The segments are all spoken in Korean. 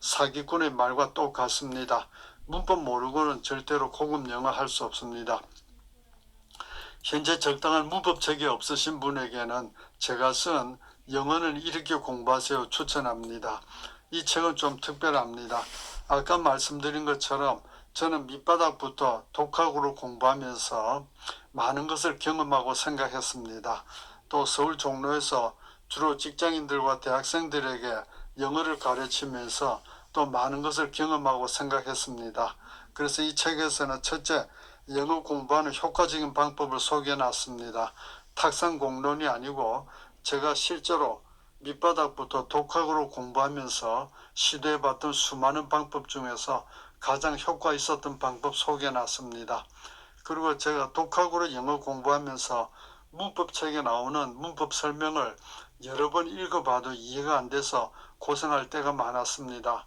사기꾼의 말과 똑같습니다. 문법 모르고는 절대로 고급 영어 할 수 없습니다. 현재 적당한 문법책이 없으신 분에게는 제가 쓴 영어는 이렇게 공부하세요 추천합니다. 이 책은 좀 특별합니다. 아까 말씀드린 것처럼 저는 밑바닥부터 독학으로 공부하면서 많은 것을 경험하고 생각했습니다. 또 서울 종로에서 주로 직장인들과 대학생들에게 영어를 가르치면서 또 많은 것을 경험하고 생각했습니다. 그래서 이 책에서는 첫째, 영어 공부하는 효과적인 방법을 소개해 놨습니다. 탁상 공론이 아니고 제가 실제로 밑바닥부터 독학으로 공부하면서 시도해 봤던 수많은 방법 중에서 가장 효과 있었던 방법 소개해 놨습니다. 그리고 제가 독학으로 영어 공부하면서 문법책에 나오는 문법 설명을 여러 번 읽어봐도 이해가 안 돼서 고생할 때가 많았습니다.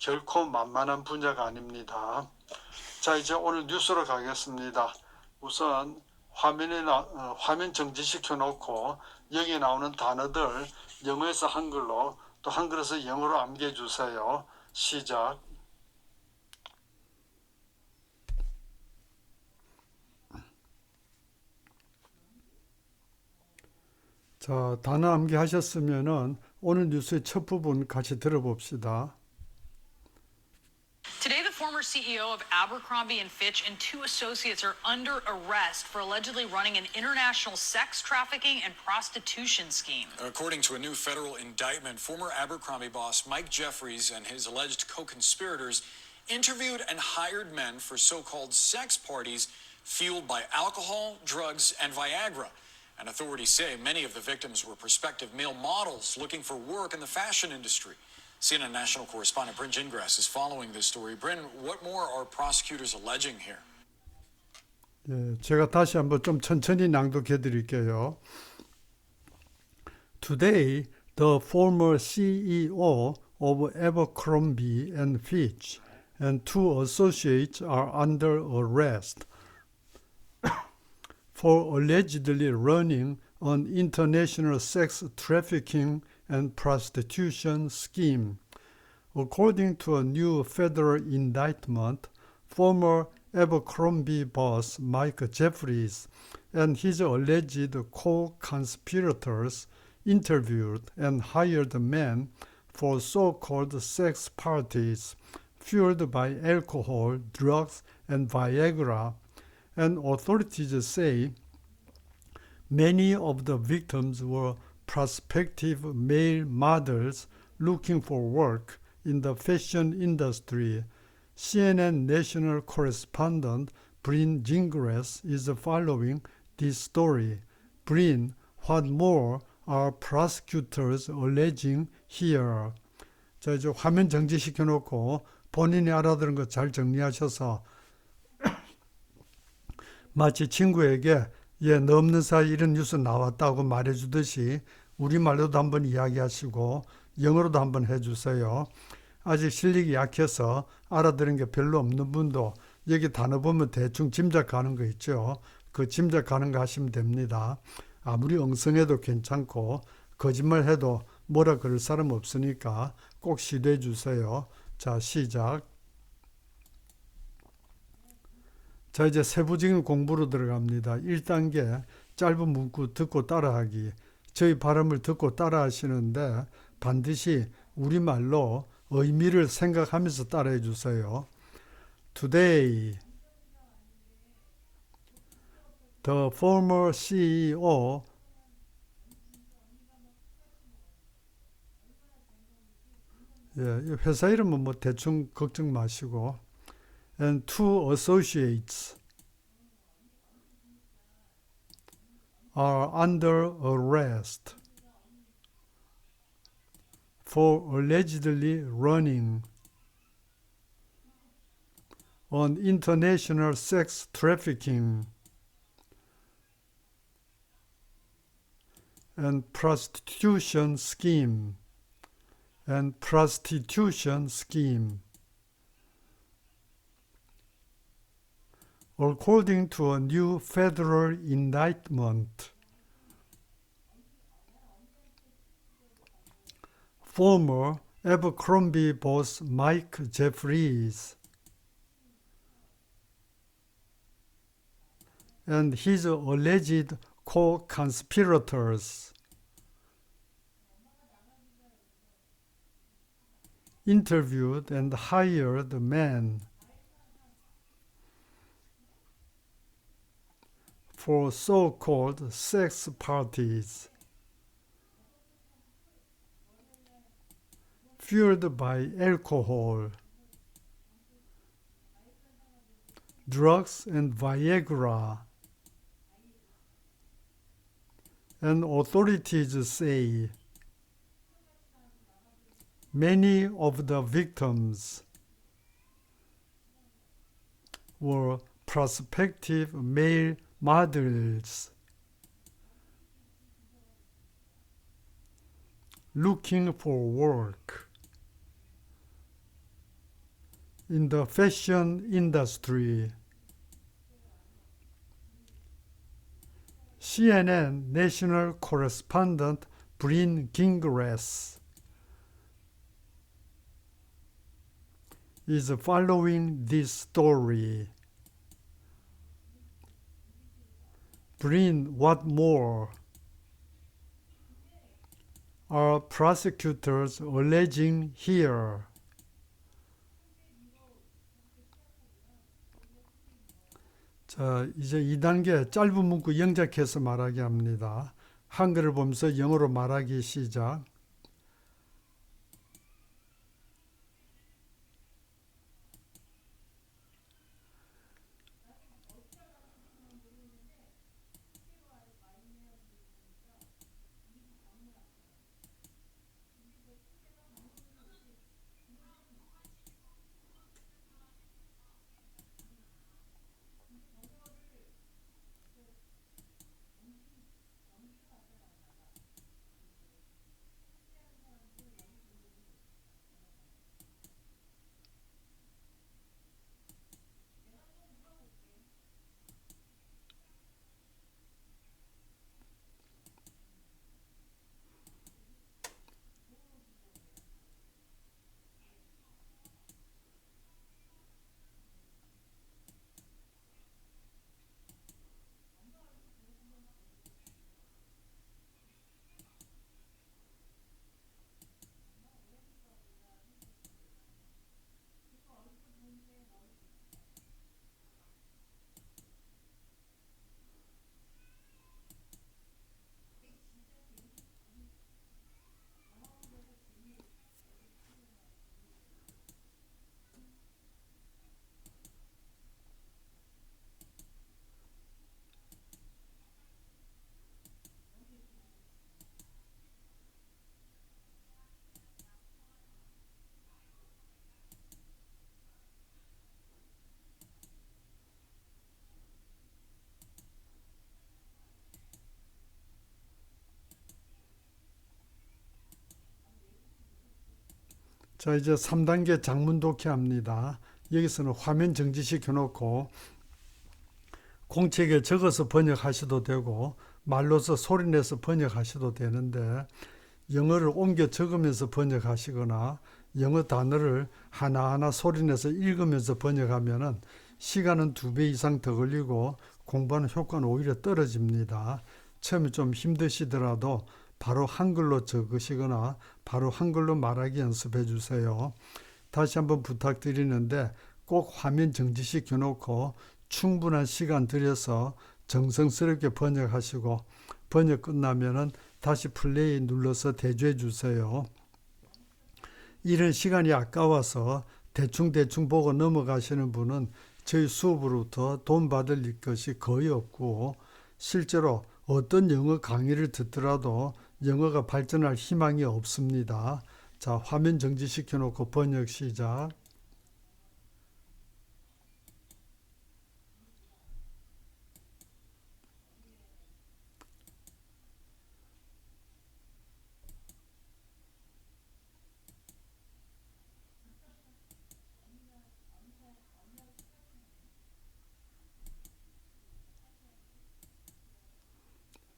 결코 만만한 분야가 아닙니다. 자 이제 오늘 뉴스로 가겠습니다. 우선 화면에 나, 어, 화면 정지시켜 놓고 여기 나오는 단어들 영어에서 한글로 또 한글에서 영어로 암기해 주세요. 시작. 자, 단어 암기하셨으면은 오늘 뉴스의 첫 부분 같이 들어봅시다. Former CEO of Abercrombie and Fitch and two associates are under arrest for allegedly running an international sex trafficking and prostitution scheme. According to a new federal indictment, former Abercrombie boss Mike Jeffries and his alleged co conspirators interviewed and hired men for so called sex parties fueled by alcohol, drugs, and Viagra. And authorities say many of the victims were prospective male models looking for work in the fashion industry. CNN national correspondent Bryn Gingras is following this story. Bryn, what more are prosecutors alleging here? 예, 제가 다시 한번 좀 천천히 낭독해 드릴게요. Today, the former CEO of Abercrombie and Fitch and two associates are under arrest for allegedly running an international sex trafficking and prostitution scheme. According to a new federal indictment, former Abercrombie boss Mike Jeffries and his alleged co conspirators interviewed and hired men for so called sex parties fueled by alcohol, drugs, and Viagra. And authorities say many of the victims were prospective male models looking for work in the fashion industry. CNN national correspondent Bryn Gingras is following this story. Bryn, what more are prosecutors alleging here? 자, 이제 화면 정지시켜 놓고 본인이 알아들은 거 잘 정리하셔서 마치 친구에게 예, 너 없는 사이 이런 뉴스 나왔다고 말해주듯이 우리말로도 한번 이야기하시고 영어로도 한번 해주세요. 아직 실력이 약해서 알아들은 게 별로 없는 분도 여기 단어 보면 대충 짐작가는 거 있죠. 그 짐작가는 거 하시면 됩니다. 아무리 엉성해도 괜찮고 거짓말 해도 뭐라 그럴 사람 없으니까 꼭 시도해 주세요. 자, 시작. 자, 이제 세부적인 공부로 들어갑니다. 1단계 짧은 문구 듣고 따라하기. 저희 발음을 듣고 따라 하시는데 반드시 우리말로 의미를 생각하면서 따라해 주세요. Today, the former CEO 예, 이 회사 이름은 뭐 대충 걱정 마시고 and two associates are under arrest for allegedly running an international sex trafficking and prostitution scheme and prostitution scheme. According to a new federal indictment, former Abercrombie boss Mike Jeffries and his alleged co-conspirators. Interviewed and hired men for so-called sex parties fueled by alcohol, drugs and Viagra. And authorities say many of the victims were prospective male models looking for work in the fashion industry. CNN national correspondent Bryn Gingras is following this story. Bryn, what more? Are prosecutors alleging here? 자, 이제 2단계 짧은 문구 영작해서 말하기 합니다. 한글을 보면서 영어로 말하기 시작. 자, 이제 3단계 장문 독해합니다. 여기서는 화면 정지시켜 놓고 공책에 적어서 번역하셔도 되고 말로서 소리내서 번역하셔도 되는데 영어를 옮겨 적으면서 번역하시거나 영어 단어를 하나하나 소리내서 읽으면서 번역하면은 시간은 두 배 이상 더 걸리고 공부하는 효과는 오히려 떨어집니다. 처음에 좀 힘드시더라도 바로 한글로 적으시거나 바로 한글로 말하기 연습해 주세요. 다시 한번 부탁드리는데 꼭 화면 정지시켜 놓고 충분한 시간 들여서 정성스럽게 번역하시고 번역 끝나면은 다시 플레이 눌러서 대조해 주세요. 이런 시간이 아까워서 대충대충 보고 넘어가시는 분은 저희 수업으로부터 돈 받을 것이 거의 없고 실제로 어떤 영어 강의를 듣더라도 영어가 발전할 희망이 없습니다. 자, 화면 정지시켜 놓고 번역 시작.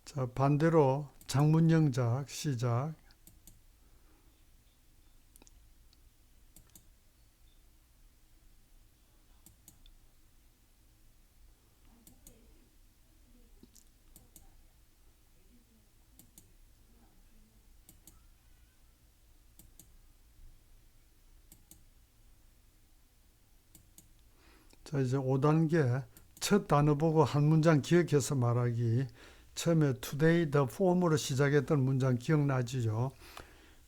자, 반대로 장문 영작 시작. 자, 이제 5단계 첫 단어 보고 한 문장 기억해서 말하기. 처음에 today the form으로 시작했던 문장 기억나지요?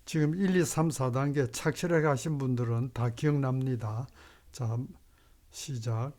지금 1, 2, 3, 4단계 착실하게 하신 분들은 다 기억납니다. 자, 시작.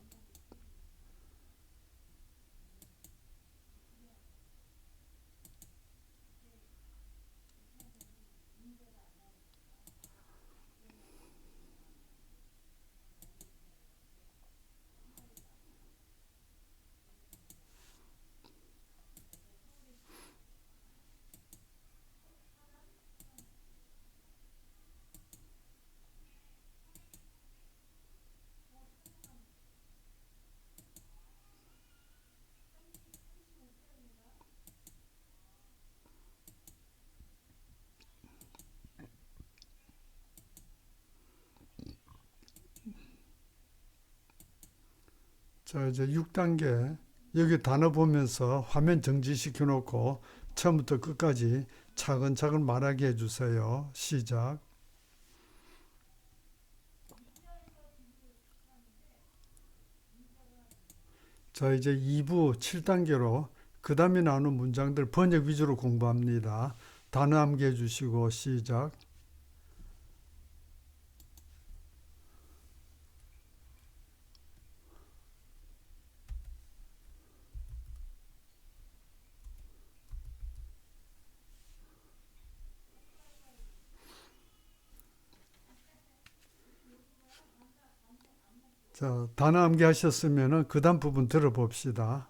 자, 이제 6단계. 여기 단어 보면서 화면 정지시켜 놓고 처음부터 끝까지 차근차근 말하게 해주세요. 시작. 자, 이제 2부 7단계로 그 다음에 나오는 문장들 번역 위주로 공부합니다. 단어 암기해 주시고 시작. 자, 단어 암기하셨으면은 그다음 부분 들어봅시다.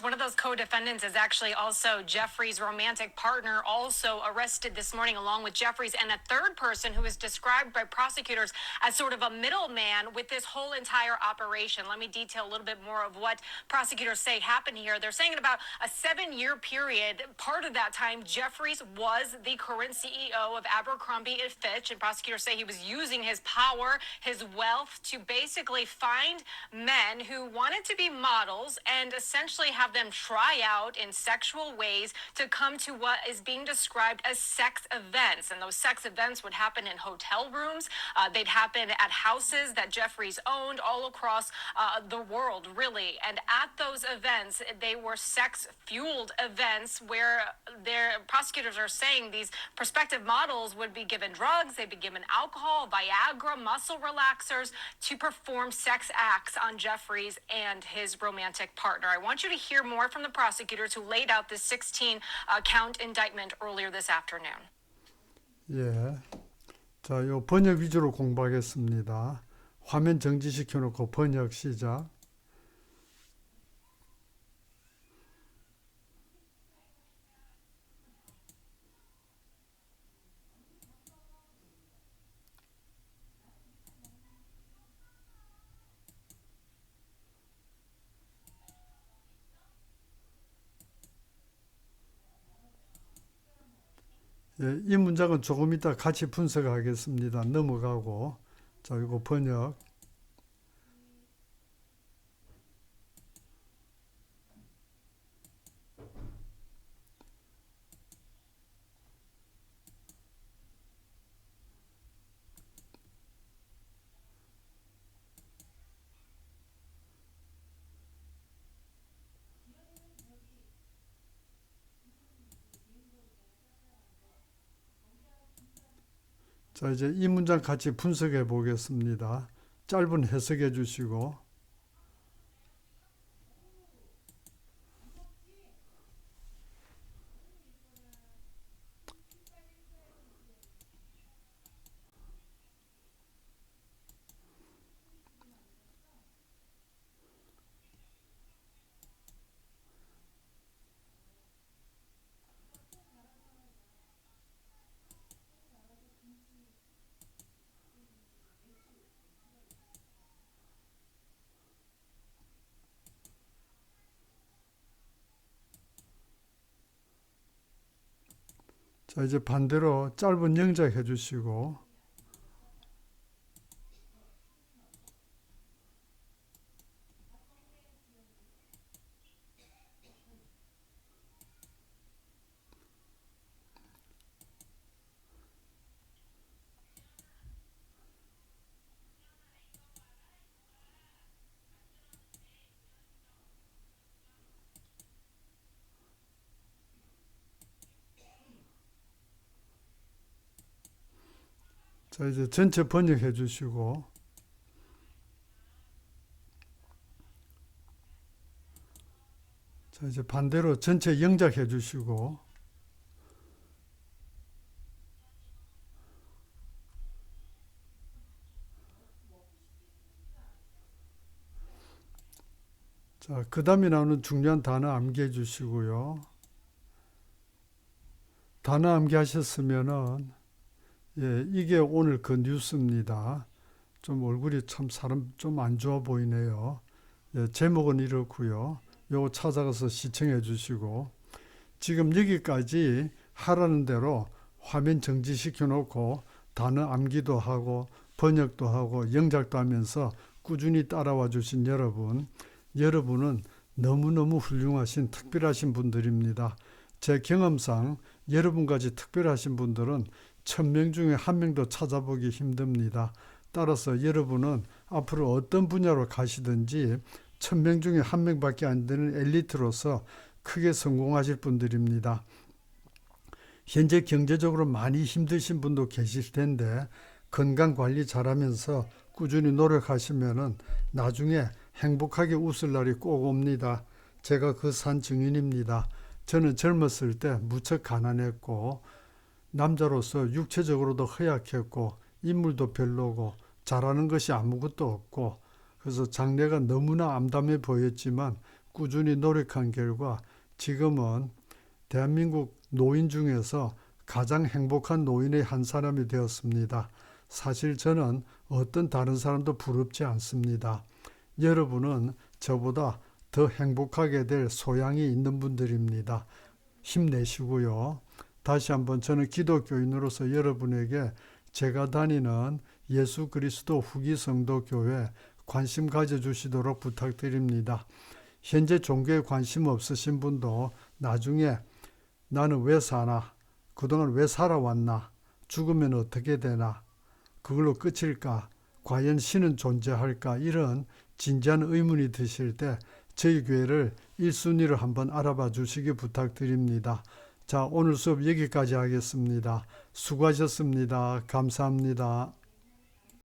One of those co defendants is actually also Jeffrey's romantic partner, also arrested this morning, along with Jeffrey's and a third person who is described by prosecutors as sort of a middleman with this whole entire operation. Let me detail a little bit more of what prosecutors say happened here. They're saying in about a seven year period, part of that time, Jeffries was the current CEO of Abercrombie and Fitch, and prosecutors say he was using his power, his wealth to basically find men who wanted to be models and essentially have them try out in sexual ways to come to what is being described as sex events. And those sex events would happen in hotel rooms, uh, they'd happen at houses that Jeffries owned all across uh, the world, really. And at those events, they were sex fueled events where their prosecutors are saying these prospective models would be given drugs, they'd be given alcohol, Viagra, muscle relaxers to perform sex acts on Jeffries and his romantic partner. I want you to hear more from the prosecutors who laid out this 16 uh, count indictment earlier this afternoon. 예. 자, 요 번역 위주로 공부하겠습니다. 화면 정지시켜 놓고 번역 시작. 예, 이 문장은 조금 이따 같이 분석하겠습니다. 넘어가고 자 이거 번역 자 이제 이 문장 같이 분석해 보겠습니다. 짧은 해석해 주시고 자 이제 반대로 짧은 영작 해 주시고 자 이제 전체 번역해 주시고 자 이제 반대로 전체 영작해 주시고 자, 그 다음에 나오는 중요한 단어 암기해 주시고요. 단어 암기하셨으면은 예, 이게 오늘 그 뉴스입니다. 좀 얼굴이 참 사람 좀 안 좋아 보이네요. 예, 제목은 이렇고요. 요거 찾아가서 시청해 주시고 지금 여기까지 하라는 대로 화면 정지시켜 놓고 단어 암기도 하고 번역도 하고 영작도 하면서 꾸준히 따라와 주신 여러분 여러분은 너무너무 훌륭하신 특별하신 분들입니다. 제 경험상 여러분까지 특별하신 분들은 천 명 중에 한 명도 찾아보기 힘듭니다. 따라서 여러분은 앞으로 어떤 분야로 가시든지 천 명 중에 한 명밖에 안 되는 엘리트로서 크게 성공하실 분들입니다. 현재 경제적으로 많이 힘드신 분도 계실 텐데 건강 관리 잘하면서 꾸준히 노력하시면은 나중에 행복하게 웃을 날이 꼭 옵니다. 제가 그 산 증인입니다. 저는 젊었을 때 무척 가난했고 남자로서 육체적으로도 허약했고 인물도 별로고 잘하는 것이 아무것도 없고 그래서 장래가 너무나 암담해 보였지만 꾸준히 노력한 결과 지금은 대한민국 노인 중에서 가장 행복한 노인의 한 사람이 되었습니다. 사실 저는 어떤 다른 사람도 부럽지 않습니다. 여러분은 저보다 더 행복하게 될 소양이 있는 분들입니다. 힘내시고요. 다시 한번 저는 기독교인으로서 여러분에게 제가 다니는 예수 그리스도 후기 성도 교회 관심 가져주시도록 부탁드립니다. 현재 종교에 관심 없으신 분도 나중에 나는 왜 사나? 그동안 왜 살아왔나? 죽으면 어떻게 되나? 그걸로 끝일까? 과연 신은 존재할까? 이런 진지한 의문이 드실 때 저희 교회를 1순위로 한번 알아봐 주시기 부탁드립니다. 자, 오늘 수업 여기까지 하겠습니다. 수고하셨습니다. 감사합니다.